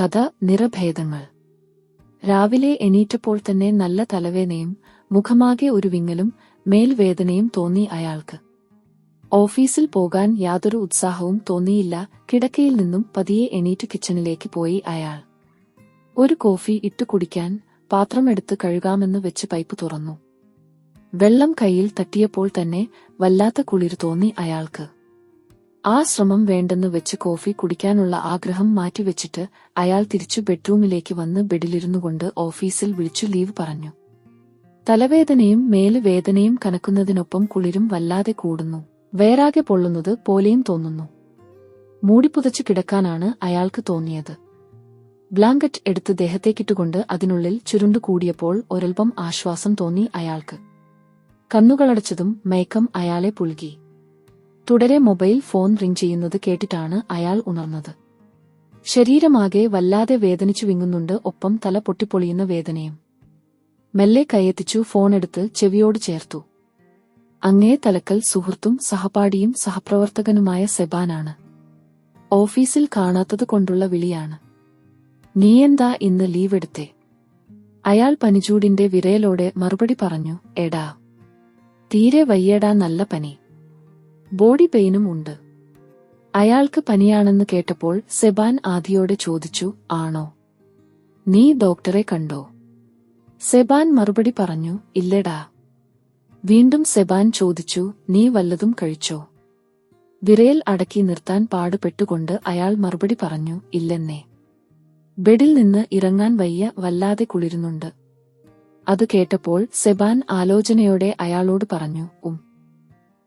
കഥ നിറഭേദങ്ങൾ. രാവിലെ എണീറ്റപ്പോൾ തന്നെ നല്ല തലവേദനയും മുഖമാകെ ഒരു വിങ്ങലും മേൽവേദനയും തോന്നി അയാൾക്ക്. ഓഫീസിൽ പോകാൻ യാതൊരു ഉത്സാഹവും തോന്നിയില്ല കിടക്കയിൽ നിന്നും പതിയെ എണീറ്റ് കിച്ചണിലേക്ക് പോയി അയാൾ. ഒരു കോഫി ഇട്ടു കുടിക്കാൻ പാത്രമെടുത്ത് കഴുകാമെന്ന് വെച്ച് പൈപ്പ് തുറന്നു. വെള്ളം കയ്യിൽ തട്ടിയപ്പോൾ തന്നെ വല്ലാത്ത കുളിർ തോന്നി അയാൾക്ക്. ആ ശ്രമം വേണ്ടെന്ന് വെച്ച് കോഫി കുടിക്കാനുള്ള ആഗ്രഹം മാറ്റിവെച്ചിട്ട് അയാൾ തിരിച്ചു ബെഡ്റൂമിലേക്ക് വന്ന് ബെഡിലിരുന്നുകൊണ്ട് ഓഫീസിൽ വിളിച്ചു ലീവ് പറഞ്ഞു. തലവേദനയും മേലുവേദനയും കനക്കുന്നതിനൊപ്പം കുളിരും വല്ലാതെ കൂടുന്നു. വേറാകെ പൊള്ളുന്നത് പോലെയും തോന്നുന്നു. മൂടിപ്പുതച്ചു കിടക്കാനാണ് അയാൾക്ക് തോന്നിയത്. ബ്ലാങ്കറ്റ് എടുത്ത് ദേഹത്തേക്കിട്ടുകൊണ്ട് അതിനുള്ളിൽ ചുരുണ്ടു കൂടിയപ്പോൾ ഒരൽപ്പം ആശ്വാസം തോന്നി അയാൾക്ക്. കണ്ണുകളടച്ചതും മയക്കം അയാളെ പുൽകി. തുടരെ മൊബൈൽ ഫോൺ റിംഗ് ചെയ്യുന്നത് കേട്ടിട്ടാണ് അയാൾ ഉണർന്നത്. ശരീരമാകെ വല്ലാതെ വേദനിച്ചു വിങ്ങുന്നുണ്ട് ഒപ്പം തല പൊട്ടിപ്പൊളിയുന്ന വേദനയും. മെല്ലെ കൈയെത്തിച്ചു ഫോണെടുത്ത് ചെവിയോട് ചേർത്തു. അങ്ങേ തലക്കൽ സുഹൃത്തും സഹപാഠിയും സഹപ്രവർത്തകനുമായ സെബാനാണ്. ഓഫീസിൽ കാണാത്തത് കൊണ്ടുള്ള വിളിയാണ്. നീയെന്താ ഇന്ന് ലീവ് എടുത്തേ? അയാൾ പനിചൂടിന്റെ വിരയലോടെ മറുപടി പറഞ്ഞു എടാ തീരെ വയ്യടാ നല്ല പനി. ബോഡി പെയിനും ഉണ്ട്. അയാൾക്ക് പനിയാണെന്ന് കേട്ടപ്പോൾ സെബാൻ ആദിയോടെ ചോദിച്ചു ആണോ? നീ ഡോക്ടറെ കണ്ടോ? സെബാൻ മറുപടി പറഞ്ഞു ഇല്ലടാ. വീണ്ടും സെബാൻ ചോദിച്ചു നീ വല്ലതും കഴിച്ചോ? വിരയിൽ അടക്കി നിർത്താൻ പാടുപെട്ടുകൊണ്ട് അയാൾ മറുപടി പറഞ്ഞു ഇല്ലെന്നേ. ബെഡിൽ നിന്ന് ഇറങ്ങാൻ വയ്യ വല്ലാതെ കുളിരുന്നുണ്ട്. അത് കേട്ടപ്പോൾ സെബാൻ ആലോചനയോടെ അയാളോട് പറഞ്ഞു ഉം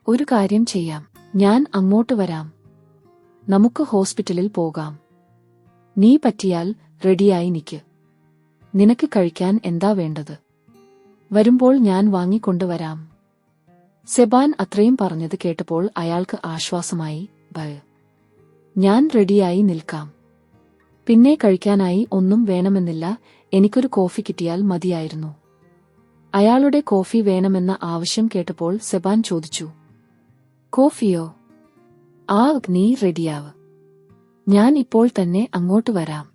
ഒരു കാര്യം ചെയ്യാം. ഞാൻ അങ്ങോട്ട് വരാം. നമുക്ക് ഹോസ്പിറ്റലിൽ പോകാം. നീ പറ്റിയാൽ റെഡിയായി നിൽക്ക് നിനക്ക് കഴിക്കാൻ എന്താ വേണ്ടത്? വരുമ്പോൾ ഞാൻ വാങ്ങിക്കൊണ്ടുവരാം സെബാൻ അത്രയും പറഞ്ഞത് കേട്ടപ്പോൾ അയാൾക്ക് ആശ്വാസമായി ഭയ ഞാൻ റെഡിയായി നിൽക്കാം. പിന്നെ കഴിക്കാനായി ഒന്നും വേണമെന്നില്ല എനിക്കൊരു കോഫി കിട്ടിയാൽ മതിയായിരുന്നു. അയാളുടെ കോഫി വേണമെന്ന ആവശ്യം കേട്ടപ്പോൾ സെബാൻ ചോദിച്ചു കോഫിയോ? ആ നീ റെഡിയാവ്. ഞാൻ ഇപ്പോൾ തന്നെ അങ്ങോട്ട് വരാം.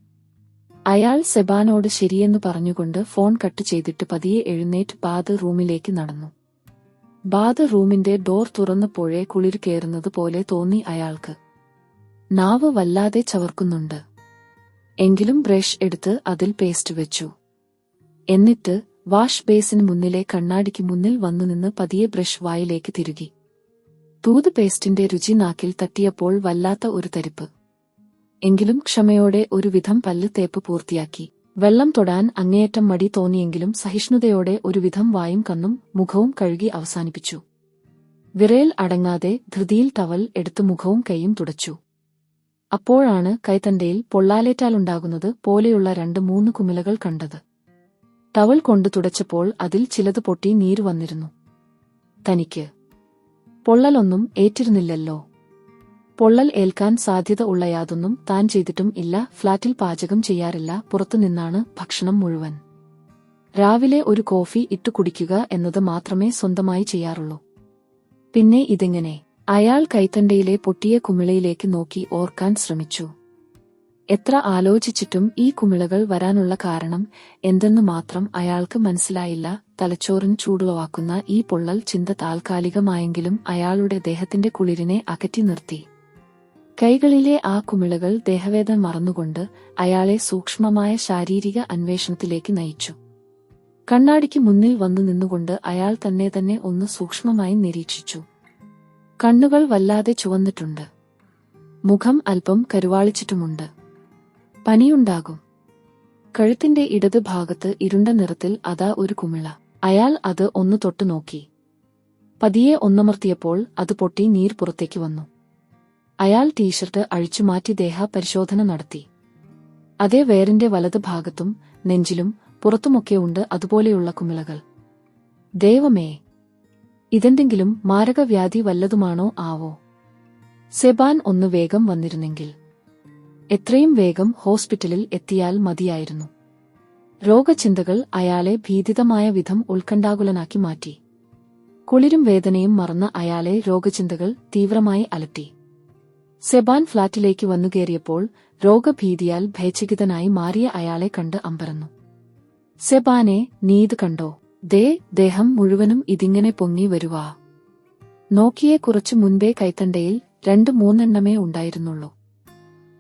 അയാൾ സെബാനോട് ശരിയെന്ന് പറഞ്ഞുകൊണ്ട് ഫോൺ കട്ട് ചെയ്തിട്ട് പതിയെ എഴുന്നേറ്റ് ബാത് റൂമിലേക്ക് നടന്നു. ബാത് റൂമിന്റെ ഡോർ തുറന്നപ്പോഴേ കുളിർ കയറുന്നത് പോലെ തോന്നി അയാൾക്ക്. നാവ് വല്ലാതെ ചവർക്കുന്നുണ്ട്. എങ്കിലും ബ്രഷ് എടുത്ത് അതിൽ പേസ്റ്റ് വെച്ചു. എന്നിട്ട് വാഷ് ബേസിന് മുന്നിലെ കണ്ണാടിക്ക് മുന്നിൽ വന്നു നിന്ന് പതിയെ ബ്രഷ് വായിലേക്ക് തിരുകി. തൂത് പേസ്റ്റിന്റെ രുചി നാക്കിൽ തട്ടിയപ്പോൾ വല്ലാത്ത ഒരു തരിപ്പ്. എങ്കിലും ക്ഷമയോടെ ഒരുവിധം പല്ല് തേപ്പ് പൂർത്തിയാക്കി. വെള്ളം തൊടാൻ അങ്ങേയറ്റം മടി തോന്നിയെങ്കിലും സഹിഷ്ണുതയോടെ ഒരു വിധം വായും കണ്ണും മുഖവും കഴുകി അവസാനിപ്പിച്ചു. വിറയൽ അടങ്ങാതെ ധൃതിയിൽ ടവൽ എടുത്തു മുഖവും കൈയും തുടച്ചു. അപ്പോഴാണ് കൈത്തണ്ടയിൽ പൊള്ളാലേറ്റാലുണ്ടാകുന്നത് പോലെയുള്ള രണ്ട് മൂന്ന് കുമിലകൾ കണ്ടത്. ടവൽ കൊണ്ട് തുടച്ചപ്പോൾ അതിൽ ചിലത് പൊട്ടി നീര് വന്നിരുന്നു. തനിക്ക് പൊള്ളലൊന്നും ഏറ്റിരുന്നില്ലല്ലോ. പൊള്ളൽ ഏൽക്കാൻ സാധ്യത ഉള്ള യാതൊന്നും താൻ ചെയ്തിട്ടും ഇല്ല ഫ്ളാറ്റിൽ പാചകം ചെയ്യാറില്ല പുറത്തുനിന്നാണ് ഭക്ഷണം മുഴുവൻ. രാവിലെ ഒരു കോഫി ഇട്ടു കുടിക്കുക എന്നത് മാത്രമേ സ്വന്തമായി ചെയ്യാറുള്ളൂ. പിന്നെ ഇതെങ്ങനെ? അയാൾ കൈത്തണ്ടയിലെ പൊട്ടിയ കുമിളയിലേക്ക് നോക്കി ഓർക്കാൻ ശ്രമിച്ചു. എത്ര ആലോചിച്ചിട്ടും ഈ കുമിളകൾ വരാനുള്ള കാരണം എന്തെന്ന് മാത്രം അയാൾക്ക് മനസ്സിലായില്ല. തലച്ചോറിന് ചൂടുളവാക്കുന്ന ഈ പൊള്ളൽ ചിന്ത താൽക്കാലികമായെങ്കിലും അയാളുടെ ദേഹത്തിന്റെ കുളിരിനെ അകറ്റി നിർത്തി. കൈകളിലെ ആ കുമിളകൾ ദേഹവേദം മറന്നുകൊണ്ട് അയാളെ സൂക്ഷ്മമായ ശാരീരിക അന്വേഷണത്തിലേക്ക് നയിച്ചു. കണ്ണാടിക്ക് മുന്നിൽ വന്നു നിന്നുകൊണ്ട് അയാൾ തന്നെ തന്നെ ഒന്ന് സൂക്ഷ്മമായി നിരീക്ഷിച്ചു. കണ്ണുകൾ വല്ലാതെ ചുവന്നിട്ടുണ്ട്. മുഖം അല്പം കരുവാളിച്ചിട്ടുമുണ്ട്. പനിയുണ്ടാകും. കഴുത്തിന്റെ ഇടത് ഭാഗത്ത് ഇരുണ്ട നിറത്തിൽ അതാ ഒരു കുമിള. അയാൾ അത് ഒന്ന് തൊട്ടു നോക്കി. പതിയെ ഒന്നമർത്തിയപ്പോൾ അത് പൊട്ടി നീർ പുറത്തേക്ക് വന്നു. അയാൾ ടീഷർട്ട് അഴിച്ചുമാറ്റി ദേഹ പരിശോധന നടത്തി. അതേ വേറിന്റെ വലത് ഭാഗത്തും നെഞ്ചിലും പുറത്തുമൊക്കെ ഉണ്ട് അതുപോലെയുള്ള കുമിളകൾ. ദൈവമേ ഇതെന്തെങ്കിലും മാരകവ്യാധി വല്ലതുമാണോ ആവോ? സെബാൻ ഒന്ന് വേഗം വന്നിരുന്നെങ്കിൽ. എത്രയും വേഗം ഹോസ്പിറ്റലിൽ എത്തിയാൽ മതിയായിരുന്നു. രോഗചിന്തകൾ അയാളെ ഭീതിതമായ വിധം ഉത്കണ്ഠാകുലനാക്കി മാറ്റി. കുളിരും വേദനയും മറന്ന അയാളെ രോഗചിന്തകൾ തീവ്രമായി അലട്ടി. സെബാൻ ഫ്ളാറ്റിലേക്ക് വന്നു കയറിയപ്പോൾ രോഗഭീതിയാൽ ഭയചകിതനായി മാറിയ അയാളെ കണ്ട് അമ്പരന്നു. സെബാനെ നീത് കണ്ടോ? ദേ ദേഹം മുഴുവനും ഇതിങ്ങനെ പൊങ്ങി വരുവാ. നോക്കിയെ കുറച്ചു മുൻപേ കൈത്തണ്ടയിൽ രണ്ടു മൂന്നെണ്ണമേ ഉണ്ടായിരുന്നുള്ളൂ.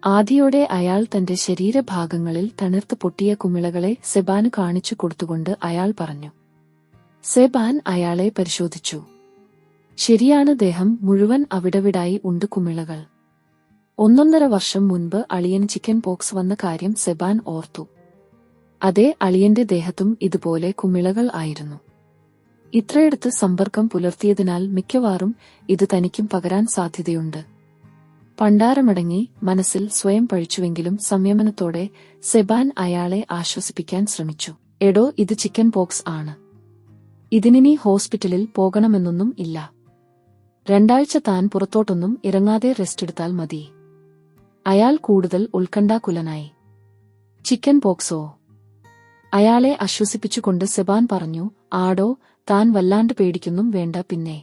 ആദിയോടെ അയാൾ തന്റെ ശരീരഭാഗങ്ങളിൽ തണുത്ത് പൊട്ടിയ കുമിളകളെ സെബാൻ കാണിച്ചു കൊടുത്തുകൊണ്ട് അയാൾ പറഞ്ഞു സെബാൻ അയാളെ പരിശോധിച്ചു. ശരിയാണ് ദേഹം മുഴുവൻ അവിടവിടായി ഉണ്ട് കുമിളകൾ. ഒന്നൊന്നര വർഷം മുൻപ് അളിയൻ ചിക്കൻ പോക്സ് വന്ന കാര്യം സെബാൻ ഓർത്തു. അതേ അളിയന്റെ ദേഹത്തും ഇതുപോലെ കുമിളകൾ ആയിരുന്നു. ഇത്രയെടുത്ത് സമ്പർക്കം പുലർത്തിയതിനാൽ മിക്കവാറും ഇത് തനിക്കും പകരാൻ സാധ്യതയുണ്ട്. പണ്ടാരമടങ്ങി മനസ്സിൽ സ്വയം പഴിച്ചുവെങ്കിലും സംയമനത്തോടെ സെബാൻ അയാളെ ആശ്വസിപ്പിക്കാൻ ശ്രമിച്ചു. എടോ ഇത് ചിക്കൻ പോക്സ് ആണ്. ഇതിനിനി ഹോസ്പിറ്റലിൽ പോകണമെന്നൊന്നും ഇല്ല. രണ്ടാഴ്ച താൻ പുറത്തോട്ടൊന്നും ഇറങ്ങാതെ റെസ്റ്റ് എടുത്താൽ മതി. അയാൾ കൂടുതൽ ഉത്കണ്ഠാകുലനായി. Chicken POCSO? അയാളെ അശ്വസിപ്പിച്ചുകൊണ്ട് സെബാൻ പറഞ്ഞു ആടോ താൻ വല്ലാണ്ട് പേടിക്കുന്നും വേണ്ട പിന്നെ.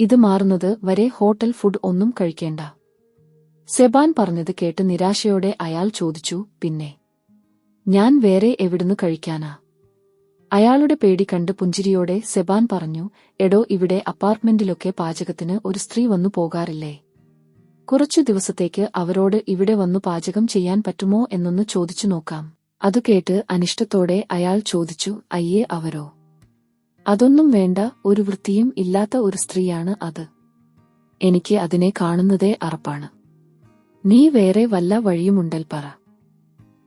ഇത് മാറുന്നത് വരെ ഹോട്ടൽ ഫുഡ് ഒന്നും കഴിക്കേണ്ട. സെബാൻ പറഞ്ഞത് കേട്ട് നിരാശയോടെ അയാൾ ചോദിച്ചു പിന്നെ? ഞാൻ വേറെ എവിടുന്ന് കഴിക്കാനാ? അയാളുടെ പേടി കണ്ട് പുഞ്ചിരിയോടെ സെബാൻ പറഞ്ഞു എടോ ഇവിടെ അപ്പാർട്ട്മെന്റിലൊക്കെ പാചകത്തിന് ഒരു സ്ത്രീ വന്നു പോകാറില്ലേ? കുറച്ചു ദിവസത്തേക്ക് അവരോട് ഇവിടെ വന്നു പാചകം ചെയ്യാൻ പറ്റുമോ എന്നൊന്ന് ചോദിച്ചു നോക്കാം. അത് കേട്ട് അനിഷ്ടത്തോടെ അയാൾ ചോദിച്ചു അയ്യേ അവരോ? അതൊന്നും വേണ്ട ഒരു വൃത്തിയും ഇല്ലാത്ത ഒരു സ്ത്രീയാണ് അത്. എനിക്ക് അതിനെ കാണുന്നതേ അറപ്പാണ്. നീ വേറെ വല്ല വഴിയുമുണ്ടൽ പറ.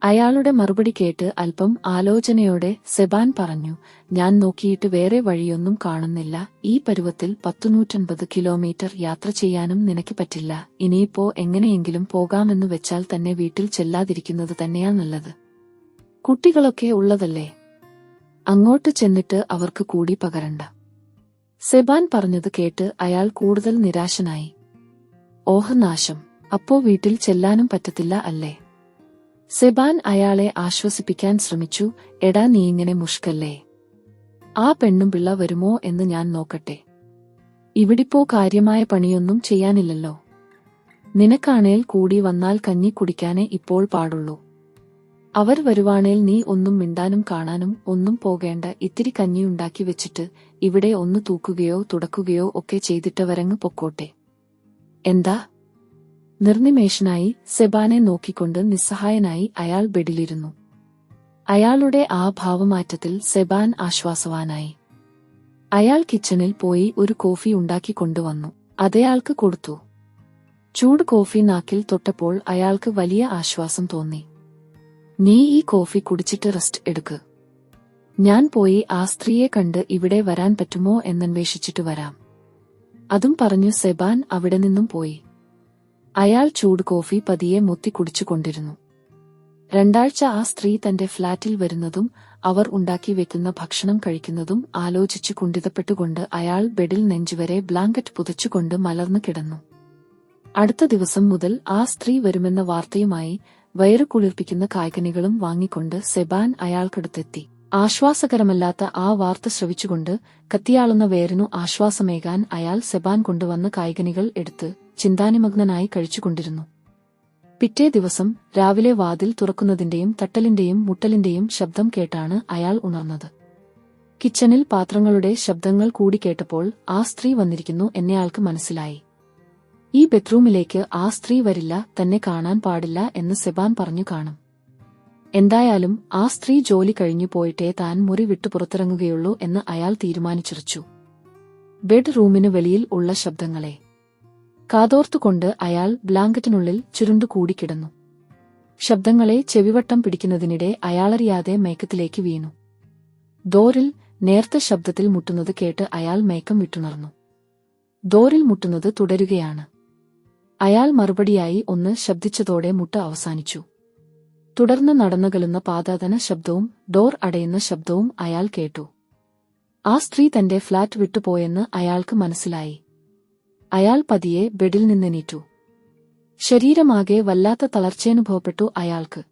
അയാളുടെ മറുപടി കേട്ട് അല്പം ആലോചനയോടെ സെബാൻ പറഞ്ഞു ഞാൻ നോക്കിയിട്ട് വേറെ വഴിയൊന്നും കാണുന്നില്ല. ഈ പരുവത്തിൽ പത്തുനൂറ്റൻപത് കിലോമീറ്റർ യാത്ര ചെയ്യാനും നിനക്ക് പറ്റില്ല. ഇനിയിപ്പോ എങ്ങനെയെങ്കിലും പോകാമെന്ന് വെച്ചാൽ തന്നെ വീട്ടിൽ ചെല്ലാതിരിക്കുന്നത് തന്നെയാ നല്ലത്. കുട്ടികളൊക്കെ ഉള്ളതല്ലേ? അങ്ങോട്ട് ചെന്നിട്ട് അവർക്ക് കൂടി പകരണ്ട. സെബാൻ പറഞ്ഞത് കേട്ട് അയാൾ കൂടുതൽ നിരാശനായി. ഓഹനാശം അപ്പോ വീട്ടിൽ ചെല്ലാനും പറ്റത്തില്ല അല്ലേ? സെബാൻ അയാളെ ആശ്വസിപ്പിക്കാൻ ശ്രമിച്ചു എടാ നീ ഇങ്ങനെ മുഷ്കല്ലേ? ആ പെണ്ണും പിള്ള വരുമോ എന്ന് ഞാൻ നോക്കട്ടെ. ഇവിടിപ്പോ കാര്യമായ പണിയൊന്നും ചെയ്യാനില്ലല്ലോ. നിനക്കാണേൽ കൂടി വന്നാൽ കഞ്ഞി കുടിക്കാനേ ഇപ്പോൾ പാടുള്ളൂ. അവർ വരുവാണേൽ നീ ഒന്നും മിണ്ടാനും കാണാനും ഒന്നും പോകേണ്ട. ഇത്തിരി കഞ്ഞിയുണ്ടാക്കി വെച്ചിട്ട് ഇവിടെ ഒന്ന് തൂക്കുകയോ തുടക്കുകയോ ഒക്കെ ചെയ്തിട്ടവരങ്ങ് പൊക്കോട്ടെ. എന്താ? നിർനിമേഷനായി സെബാനെ നോക്കിക്കൊണ്ട് നിസ്സഹായനായി അയാൾ ബെഡിലിരുന്നു. അയാളുടെ ആ ഭാവമാറ്റത്തിൽ സെബാൻ ആശ്വാസവാനായി. അയാൾ കിച്ചണിൽ പോയി ഒരു കോഫി ഉണ്ടാക്കി കൊണ്ടുവന്നു. അതേയാൾക്ക് കൊടുത്തു. ചൂട് കോഫി നാക്കിൽ തൊട്ടപ്പോൾ അയാൾക്ക് വലിയ ആശ്വാസം തോന്നി. നീ ഈ കോഫി കുടിച്ചിട്ട് റെസ്റ്റ് എടുക്ക്. ഞാൻ പോയി ആ സ്ത്രീയെ കണ്ട് ഇവിടെ വരാൻ പറ്റുമോ എന്നന്വേഷിച്ചിട്ട് വരാം. അതും പറഞ്ഞു സെബാൻ അവിടെ നിന്നും പോയി. അയാൾ ചൂട് കോഫി പതിയെ മുത്തി കുടിച്ചുകൊണ്ടിരുന്നു. രണ്ടാഴ്ച ആ സ്ത്രീ തന്റെ ഫ്ളാറ്റിൽ വരുന്നതും അവർ ഉണ്ടാക്കി വെക്കുന്ന ഭക്ഷണം കഴിക്കുന്നതും ആലോചിച്ചു കുണ്ടിതപ്പെട്ടുകൊണ്ട് അയാൾ ബെഡിൽ നെഞ്ചുവരെ ബ്ലാങ്കറ്റ് പുതച്ചുകൊണ്ട് മലർന്നു കിടന്നു. അടുത്ത ദിവസം മുതൽ ആ സ്ത്രീ വരുമെന്ന വാർത്തയുമായി വയറു കുളിർപ്പിക്കുന്ന കായ്കനികളും വാങ്ങിക്കൊണ്ട് സെബാൻ അയാൾക്കടുത്തെത്തി. ആശ്വാസകരമല്ലാത്ത ആ വാർത്ത ശ്രവിച്ചുകൊണ്ട് കത്തിയാളുന്ന വേരനു ആശ്വാസമേകാൻ അയാൾ സെബാൻ കൊണ്ടുവന്ന കായ്കനികൾ എടുത്ത് ചിന്താനിമഗ്നനായി കഴിച്ചുകൊണ്ടിരുന്നു. പിറ്റേ ദിവസം രാവിലെ വാതിൽ തുറക്കുന്നതിന്റെയും തട്ടലിന്റെയും മുട്ടലിന്റെയും ശബ്ദം കേട്ടാണ് അയാൾ ഉണർന്നത്. കിച്ചണിൽ പാത്രങ്ങളുടെ ശബ്ദങ്ങൾ കൂടി കേട്ടപ്പോൾ ആ സ്ത്രീ വന്നിരിക്കുന്നു എന്നയാൾക്ക് മനസ്സിലായി. ഈ ബെഡ്റൂമിലേക്ക് ആ സ്ത്രീ വരില്ല തന്നെ കാണാൻ പാടില്ല എന്ന് സെബാൻ പറഞ്ഞു കാണും. എന്തായാലും ആ സ്ത്രീ ജോലി കഴിഞ്ഞു പോയിട്ടേ താൻ മുറി വിട്ടു പുറത്തിറങ്ങുകയുള്ളൂ എന്ന് അയാൾ തീരുമാനിച്ചിരിച്ചു ബെഡ്റൂമിന് വെളിയിൽ ഉള്ള ശബ്ദങ്ങളെ കാതോർത്തുകൊണ്ട് അയാൾ ബ്ലാങ്കറ്റിനുള്ളിൽ ചുരുണ്ടു കൂടിക്കിടന്നു ശബ്ദങ്ങളെ ചെവിവട്ടം പിടിക്കുന്നതിനിടെ അയാളറിയാതെ മയക്കത്തിലേക്ക് വീണു. ഡോറിൽ നേർത്ത ശബ്ദത്തിൽ മുട്ടുന്നത് കേട്ട് അയാൾ മയക്കം വിട്ടുണർന്നു. ഡോറിൽ മുട്ടുന്നത് തുടരുകയാണ്. അയാൾ മറുപടിയായി ഒന്ന് ശബ്ദിച്ചതോടെ മുട്ട അവസാനിച്ചു. തുടർന്ന് നടന്നുകലുന്ന പാതാതന ശബ്ദവും ഡോർ അടയുന്ന ശബ്ദവും അയാൾ കേട്ടു. ആ സ്ത്രീ തന്റെ ഫ്ളാറ്റ് വിട്ടുപോയെന്ന് അയാൾക്ക് മനസ്സിലായി. അയാൾ പതിയെ ബെഡിൽ നിന്നെണീറ്റു ശരീരമാകെ വല്ലാത്ത തളർച്ചയനുഭവപ്പെട്ടു അയാൾക്ക്.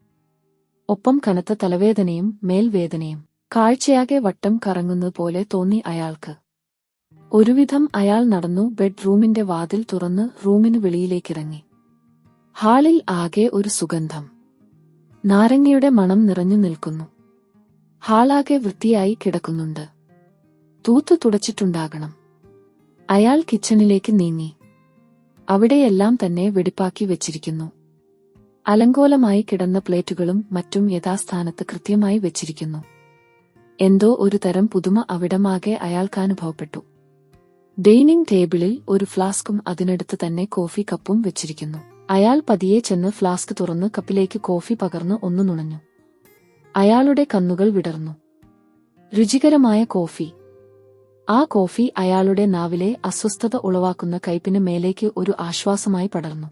ഒപ്പം കനത്ത തലവേദനയും മേൽവേദനയും. കാഴ്ചയാകെ വട്ടം കറങ്ങുന്നതുപോലെ തോന്നി അയാൾക്ക്. ഒരുവിധം അയാൾ നടന്നു ബെഡ്റൂമിന്റെ വാതിൽ തുറന്ന് റൂമിനു വെളിയിലേക്കിറങ്ങി. ഹാളിൽ ആകെ ഒരു സുഗന്ധം. നാരങ്ങയുടെ മണം നിറഞ്ഞു നിൽക്കുന്നു. ഹാളാകെ വൃത്തിയായി കിടക്കുന്നുണ്ട്. തൂത്തു തുടച്ചിട്ടുണ്ടാകണം. അയാൾ കിച്ചണിലേക്ക് നീങ്ങി. അവിടെയെല്ലാം തന്നെ വെടിപ്പാക്കി വെച്ചിരിക്കുന്നു. അലങ്കോലമായി കിടന്ന പ്ലേറ്റുകളും മറ്റും യഥാസ്ഥാനത്ത് കൃത്യമായി വെച്ചിരിക്കുന്നു. എന്തോ ഒരു തരം പുതുമ അവിടമാകെ അയാൾക്കനുഭവപ്പെട്ടു. ഡൈനിങ് ടേബിളിൽ ഒരു ഫ്ലാസ്കും അതിനടുത്ത് തന്നെ കോഫി കപ്പും വെച്ചിരിക്കുന്നു. അയാൾ പതിയെ ചെന്ന് ഫ്ലാസ്ക് തുറന്ന് കപ്പിലേക്ക് കോഫി പകർന്ന് ഒന്ന് നുണഞ്ഞു. അയാളുടെ കന്നുകൾ വിടർന്നു. രുചികരമായ കോഫി. ആ കോഫി അയാളുടെ നാവിലെ അസ്വസ്ഥത ഉളവാക്കുന്ന കയ്പിന് മേലേക്ക് ഒരു ആശ്വാസമായി പടർന്നു.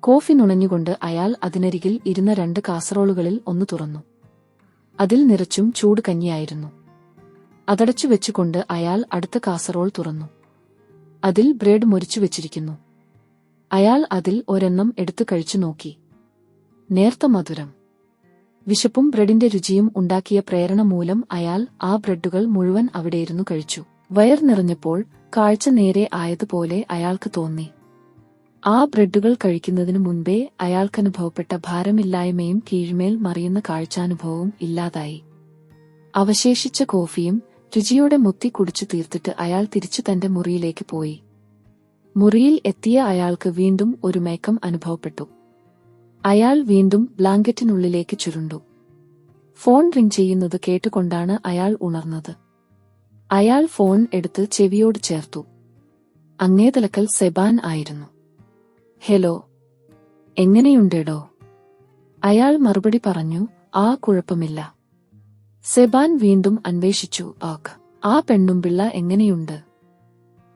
കോഫി നുണഞ്ഞുകൊണ്ട് അയാൾ അതിനരികിൽ ഇരുന്ന രണ്ട് കാസറോളുകളിൽ ഒന്ന് തുറന്നു. അതിൽ നിറച്ചും ചൂട് കഞ്ഞിയായിരുന്നു. അതടച്ചു വെച്ചുകൊണ്ട് അയാൾ അടുത്ത കാസറോൾ തുറന്നു. അതിൽ ബ്രെഡ് മുരിച്ചു വെച്ചിരിക്കുന്നു. അയാൾ അതിൽ ഒരെണ്ണം എടുത്തു കഴിച്ചു നോക്കി. നേർത്ത മധുരം. വിശപ്പും ബ്രെഡിന്റെ രുചിയും ഉണ്ടാക്കിയ പ്രേരണ മൂലം അയാൾ ആ ബ്രെഡുകൾ മുഴുവൻ അവിടെയിരുന്നു കഴിച്ചു. വയർ നിറഞ്ഞപ്പോൾ കാഴ്ച നേരെ ആയതുപോലെ അയാൾക്ക് തോന്നി. ആ ബ്രെഡുകൾ കഴിക്കുന്നതിനു മുൻപേ അയാൾക്കനുഭവപ്പെട്ട ഭാരമില്ലായ്മയും കീഴ്മേൽ മറിയുന്ന കാഴ്ചാനുഭവവും ഇല്ലാതായി. അവശേഷിച്ച കോഫിയും രുചിയോടെ മുത്തി കുടിച്ചു തീർത്തിട്ട് അയാൾ തിരിച്ചു തന്റെ മുറിയിലേക്ക് പോയി. മുറിയിൽ എത്തിയ അയാൾക്ക് വീണ്ടും ഒരു മയക്കം അനുഭവപ്പെട്ടു. അയാൾ വീണ്ടും ബ്ലാങ്കറ്റിനുള്ളിലേക്ക് ചുരുണ്ടു. ഫോൺ റിംഗ് ചെയ്യുന്നത് കേട്ടുകൊണ്ടാണ് അയാൾ ഉണർന്നത്. അയാൾ ഫോൺ എടുത്ത് ചെവിയോട് ചേർത്തു. അങ്ങേതലക്കൽ സെബാൻ ആയിരുന്നു. ഹലോ എങ്ങനെയുണ്ടേടോ? അയാൾ മറുപടി പറഞ്ഞു ആ കുഴപ്പമില്ല. സെബാൻ വീണ്ടും അന്വേഷിച്ചു ആക്ക് ആ പെണ്ണുമ്പിള്ള എങ്ങനെയുണ്ട്?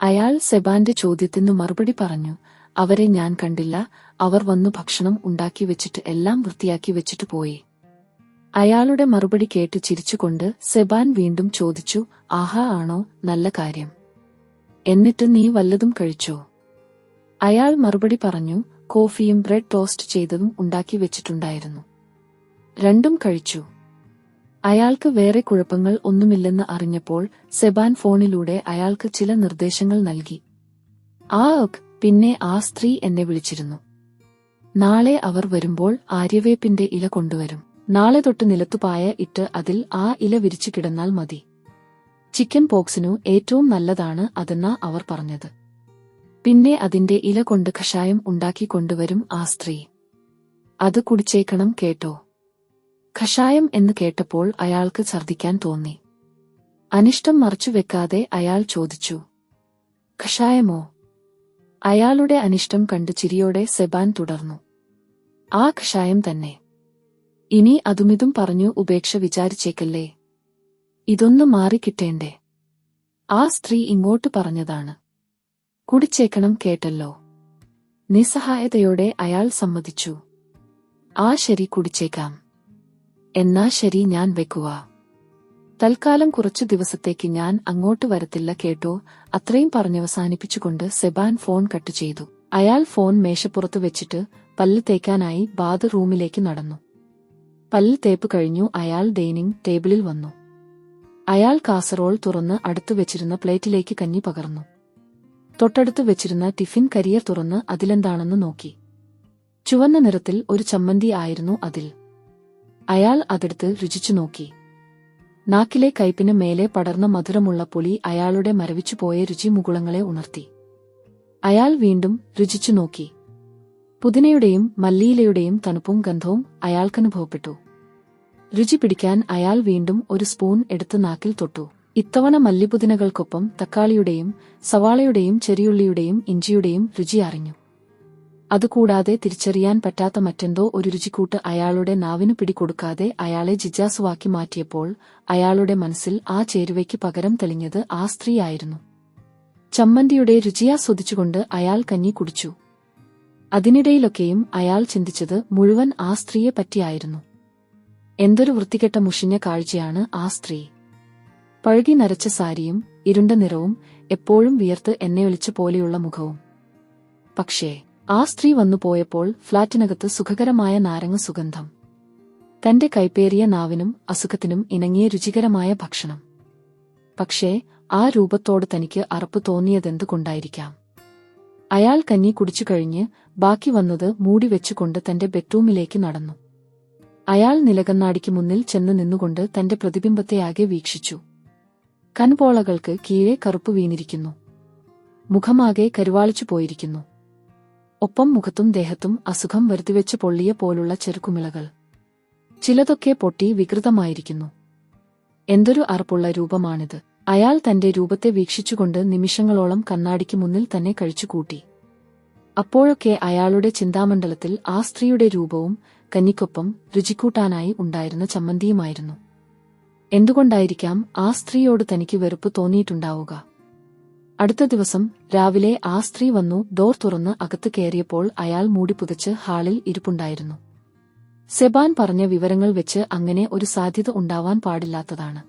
അയാൾ സെബാന്റെ ചോദ്യത്തിനു മറുപടി പറഞ്ഞു അവരെ ഞാൻ കണ്ടില്ല. അവർ വന്നു ഭക്ഷണം ഉണ്ടാക്കി വെച്ചിട്ട് എല്ലാം വൃത്തിയാക്കി വെച്ചിട്ട് പോയി. അയാളുടെ മറുപടി കേട്ട് ചിരിച്ചുകൊണ്ട് സെബാൻ വീണ്ടും ചോദിച്ചു ആഹാ ആണോ? നല്ല കാര്യം. എന്നിട്ട് നീ വല്ലതും കഴിച്ചോ? അയാൾ മറുപടി പറഞ്ഞു കോഫിയും ബ്രെഡ് ടോസ്റ്റ് ചെയ്തതും ഉണ്ടാക്കി വെച്ചിട്ടുണ്ടായിരുന്നു. രണ്ടും കഴിച്ചു. അയാൾക്ക് വേറെ കുഴപ്പങ്ങൾ ഒന്നുമില്ലെന്ന് അറിഞ്ഞപ്പോൾ സെബാൻ ഫോണിലൂടെ അയാൾക്ക് ചില നിർദ്ദേശങ്ങൾ നൽകി. ആ പിന്നെ ആ സ്ത്രീ എന്നെ വിളിച്ചിരുന്നു. നാളെ അവർ വരുമ്പോൾ ആര്യവേപ്പിന്റെ ഇല കൊണ്ടുവരും. നാളെ തൊട്ട് നിലത്തുപായ ഇട്ട് അതിൽ ആ ഇല വിരിച്ചു കിടന്നാൽ മതി. ചിക്കൻ പോക്സിനു ഏറ്റവും നല്ലതാണ് അതെന്നാ അവർ പറഞ്ഞത്. പിന്നെ അതിന്റെ ഇല കൊണ്ട് കഷായം ഉണ്ടാക്കി കൊണ്ടുവരും ആ സ്ത്രീ. അത് കുടിച്ചേക്കണം കേട്ടോ. കഷായം എന്ന് കേട്ടപ്പോൾ അയാൾക്ക് ഛർദിക്കാൻ തോന്നി. അനിഷ്ടം മറച്ചുവെക്കാതെ അയാൾ ചോദിച്ചു. കഷായമോ? അയാളുടെ അനിഷ്ടം കണ്ട് ചിരിയോടെ സെബാൻ തുടർന്നു. ആ കഷായം തന്നെ. ഇനി അതുമിതും പറഞ്ഞു ഉപേക്ഷ വിചാരിച്ചേക്കല്ലേ? ഇതൊന്നു മാറിക്കിട്ടേണ്ടേ? ആ സ്ത്രീ ഇങ്ങോട്ട് പറഞ്ഞതാണ്. കുടിച്ചേക്കണം കേട്ടല്ലോ. നിസ്സഹായതയോടെ അയാൾ സമ്മതിച്ചു. ആ ശരി കുടിച്ചേക്കാം. എന്നാ ശരി ഞാൻ വെക്കുക. തൽക്കാലം കുറച്ചു ദിവസത്തേക്ക് ഞാൻ അങ്ങോട്ട് വരത്തില്ല കേട്ടോ. അത്രയും പറഞ്ഞവസാനിപ്പിച്ചുകൊണ്ട് സെബാൻ ഫോൺ കട്ട് ചെയ്തു. അയാൾ ഫോൺ മേശപ്പുറത്ത് വെച്ചിട്ട് പല്ല് തേക്കാനായി ബാത് റൂമിലേക്ക് നടന്നു. പല്ല് തേപ്പ് കഴിഞ്ഞു അയാൾ ഡൈനിങ് ടേബിളിൽ വന്നു. അയാൾ കാസറോൾ തുറന്ന് അടുത്തു വെച്ചിരുന്ന പ്ലേറ്റിലേക്ക് കഞ്ഞി പകർന്നു. തൊട്ടടുത്ത് വെച്ചിരുന്ന ടിഫിൻ കരിയർ തുറന്ന് അതിലെന്താണെന്ന് നോക്കി. ചുവന്ന നിറത്തിൽ ഒരു ചമ്മന്തി ആയിരുന്നു അതിൽ. അയാൾ അതെടുത്ത് രുചിച്ചു നോക്കി. നാക്കിലെ കയ്പിന് മേലെ പടർന്ന മധുരമുള്ള പുളി അയാളുടെ മരവിച്ചുപോയ രുചി മുകുളങ്ങളെ ഉണർത്തി. അയാൾ വീണ്ടും രുചിച്ചു നോക്കി. പുതിനയുടെയും മല്ലിയിലയുടെയും തണുപ്പും ഗന്ധവും അയാൾക്കനുഭവപ്പെട്ടു. രുചി പിടിക്കാൻ അയാൾ വീണ്ടും ഒരു സ്പൂൺ എടുത്ത് നാക്കിൽ തൊട്ടു. ഇത്തവണ മല്ലിപുതിനകൾക്കൊപ്പം തക്കാളിയുടെയും സവാളയുടെയും ചെറിയുള്ളിയുടെയും ഇഞ്ചിയുടെയും രുചി അറിഞ്ഞു. അതുകൂടാതെ തിരിച്ചറിയാൻ പറ്റാത്ത മറ്റെന്തോ ഒരു രുചിക്കൂട്ട് അയാളുടെ നാവിനു പിടികൊടുക്കാതെ അയാളെ ജിജ്ഞാസുവാക്കി മാറ്റിയപ്പോൾ അയാളുടെ മനസ്സിൽ ആ ചേരുവയ്ക്ക് പകരം തെളിഞ്ഞത് ആ സ്ത്രീയായിരുന്നു. ചമ്മന്തിയുടെ രുചിയാസ്വദിച്ചുകൊണ്ട് അയാൾ കഞ്ഞി കുടിച്ചു. അതിനിടയിലൊക്കെയും അയാൾ ചിന്തിച്ചത് മുഴുവൻ ആ സ്ത്രീയെ പറ്റിയായിരുന്നു. എന്തൊരു വൃത്തികെട്ട മുഷിഞ്ഞ കാഴ്ചയാണ് ആ സ്ത്രീ. പഴുകി നരച്ച സാരിയും ഇരുണ്ട നിറവും എപ്പോഴും വിയർത്ത് എന്നെ ഒലിച്ച പോലെയുള്ള മുഖവും. പക്ഷേ ആ സ്ത്രീ വന്നു പോയപ്പോൾ ഫ്ളാറ്റിനകത്ത് സുഖകരമായ നാരങ്ങ സുഗന്ധം. തന്റെ കൈപ്പേറിയ നാവിനും അസുഖത്തിനും ഇണങ്ങിയ രുചികരമായ ഭക്ഷണം. പക്ഷേ ആ രൂപത്തോട് തനിക്ക് അറപ്പ് തോന്നിയതെന്തുകൊണ്ടായിരിക്കാം? അയാൾ കഞ്ഞി കുടിച്ചു കഴിഞ്ഞ് ബാക്കി വന്നത് മൂടി വെച്ചുകൊണ്ട് തന്റെ ബെഡ്റൂമിലേക്ക് നടന്നു. അയാൾ നിലകണ്ണാടിക്ക് മുന്നിൽ ചെന്ന് നിന്നുകൊണ്ട് തന്റെ പ്രതിബിംബത്തെയാകെ വീക്ഷിച്ചു. കൺപോളകൾക്ക് കീഴെ കറുപ്പ് വീണിരിക്കുന്നു. മുഖമാകെ കരുവാളിച്ചു പോയിരിക്കുന്നു. ഒപ്പം മുഖത്തും ദേഹത്തും അസുഖം വരുത്തിവെച്ച് പൊള്ളിയ പോലുള്ള ചെറുക്കുമിളകൾ ചിലതൊക്കെ പൊട്ടി വികൃതമായിരിക്കുന്നു. എന്തൊരു അറപ്പുള്ള രൂപമാണിത്. അയാൾ തന്റെ രൂപത്തെ വീക്ഷിച്ചുകൊണ്ട് നിമിഷങ്ങളോളം കണ്ണാടിക്ക് മുന്നിൽ തന്നെ കഴിച്ചുകൂട്ടി. അപ്പോഴൊക്കെ അയാളുടെ ചിന്താമണ്ഡലത്തിൽ ആ സ്ത്രീയുടെ രൂപവും കന്നിക്കൊപ്പം രുചിക്കൂട്ടാനായി ഉണ്ടായിരുന്ന ചമ്മന്തിയുമായിരുന്നു. എന്തുകൊണ്ടായിരിക്കാം ആ സ്ത്രീയോട് തനിക്ക് വെറുപ്പ് തോന്നിയിട്ടുണ്ടാവുക? അടുത്ത ദിവസം രാവിലെ ആ സ്ത്രീ വന്നു ഡോർ തുറന്ന് അകത്ത് കയറിയപ്പോൾ അയാൾ മൂടി മൂടിപ്പുതച്ച് ഹാളിൽ ഇരിപ്പുണ്ടായിരുന്നു. സെബാൻ പറഞ്ഞ വിവരങ്ങൾ വെച്ച് അങ്ങനെ ഒരു സാധ്യത ഉണ്ടാവാൻ പാടില്ലാത്തതാണ്.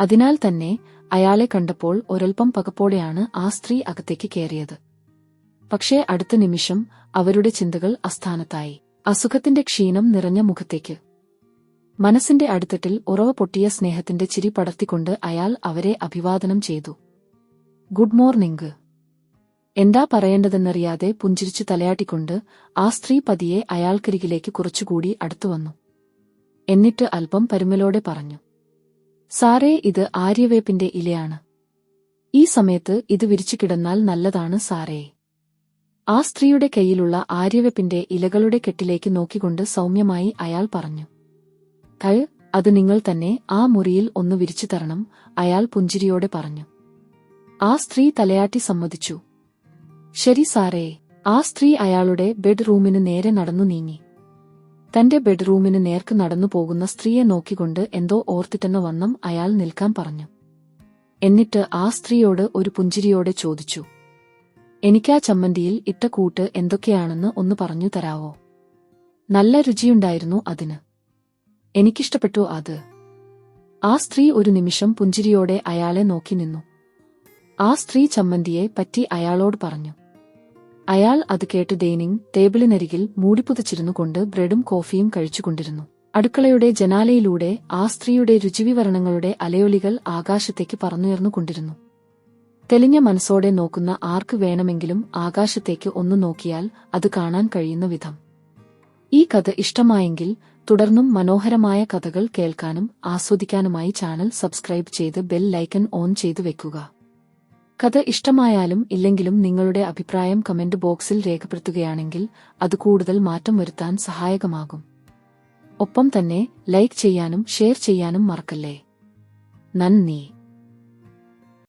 അതിനാൽ തന്നെ അയാളെ കണ്ടപ്പോൾ ഒരൽപ്പം പകപ്പോടെയാണ് ആ സ്ത്രീ അകത്തേക്ക് കയറിയത്. പക്ഷേ അടുത്ത നിമിഷം അവരുടെ ചിന്തകൾ അസ്ഥാനത്തായി. അസുഖത്തിന്റെ ക്ഷീണം നിറഞ്ഞ മുഖത്തേക്ക്. മനസ്സിന്റെ അടുത്തട്ടിൽ ഉറവ പൊട്ടിയ സ്നേഹത്തിന്റെ ചിരി പടർത്തിക്കൊണ്ട് അയാൾ അവരെ അഭിവാദനം ചെയ്തു. Good morning. എന്താ പറയേണ്ടതെന്നറിയാതെ പുഞ്ചിരിച്ചു തലയാട്ടിക്കൊണ്ട് ആ സ്ത്രീ പതിയെ അയാൾക്കരികിലേക്ക് കുറച്ചുകൂടി അടുത്തുവന്നു എന്നിട്ട് അല്പം പരുമലോടെ പറഞ്ഞു. സാറേ ഇത് ആര്യവേപ്പിന്റെ ഇലയാണ്. ഈ സമയത്ത് ഇത് വിരിച്ചു കിടന്നാൽ നല്ലതാണ് സാറേ. ആ സ്ത്രീയുടെ കൈയിലുള്ള ആര്യവേപ്പിന്റെ ഇലകളുടെ കെട്ടിലേക്ക് നോക്കിക്കൊണ്ട് സൗമ്യമായി അയാൾ പറഞ്ഞു. കഴ് അത് നിങ്ങൾ തന്നെ ആ മുറിയിൽ ഒന്ന് വിരിച്ചു തരണം അയാൾ പുഞ്ചിരിയോടെ പറഞ്ഞു. ആ സ്ത്രീ തലയാട്ടി സമ്മതിച്ചു. ശരി സാറേ ആ സ്ത്രീ അയാളുടെ ബെഡ്റൂമിന് നേരെ നടന്നു നീങ്ങി. തന്റെ ബെഡ്റൂമിന് നേർക്ക് നടന്നു പോകുന്ന സ്ത്രീയെ നോക്കിക്കൊണ്ട് എന്തോ ഓർത്തിട്ടെന്ന വണ്ണം അയാൾ നിൽക്കാൻ പറഞ്ഞു. എന്നിട്ട് ആ സ്ത്രീയോട് ഒരു പുഞ്ചിരിയോടെ ചോദിച്ചു എനിക്കാ ചമ്മന്തിയിൽ ഇട്ട കൂട്ട് എന്തൊക്കെയാണെന്ന് ഒന്ന് പറഞ്ഞു തരാവോ? നല്ല രുചിയുണ്ടായിരുന്നു അതിന്. എനിക്കിഷ്ടപ്പെട്ടു അത്. ആ സ്ത്രീ ഒരു നിമിഷം പുഞ്ചിരിയോടെ അയാളെ നോക്കി നിന്നു. ആ സ്ത്രീ ചമ്മന്തിയെ പറ്റി അയാളോട് പറഞ്ഞു. അയാൾ അത് കേട്ട് ഡെയ്നിങ് ടേബിളിനരികിൽ മൂടിപ്പുതച്ചിരുന്നു കൊണ്ട് ബ്രെഡും കോഫിയും കഴിച്ചുകൊണ്ടിരുന്നു അടുക്കളയുടെ ജനാലയിലൂടെ ആ സ്ത്രീയുടെ രുചിവിവരണങ്ങളുടെ അലയൊലികൾ ആകാശത്തേക്ക് പറന്നുയർന്നുകൊണ്ടിരുന്നു തെളിഞ്ഞ മനസ്സോടെ നോക്കുന്ന ആർക്ക് വേണമെങ്കിലും ആകാശത്തേക്ക് ഒന്ന് നോക്കിയാൽ അത് കാണാൻ കഴിയുന്ന വിധം. ഈ കഥ ഇഷ്ടമായെങ്കിൽ തുടർന്നും മനോഹരമായ കഥകൾ കേൾക്കാനും ആസ്വദിക്കാനുമായി ചാനൽ സബ്സ്ക്രൈബ് ചെയ്ത് ബെൽ ലൈക്കൺ ഓൺ ചെയ്തു വെക്കുക. കഥ ഇഷ്ടമായാലും ഇല്ലെങ്കിലും നിങ്ങളുടെ അഭിപ്രായം കമന്റ് ബോക്സിൽ രേഖപ്പെടുത്തുകയാണെങ്കിൽ അത് കൂടുതൽ മാറ്റം വരുത്താൻ സഹായകമാകും. ഒപ്പം തന്നെ ലൈക്ക് ചെയ്യാനും ഷെയർ ചെയ്യാനും മറക്കല്ലേ? നന്ദി.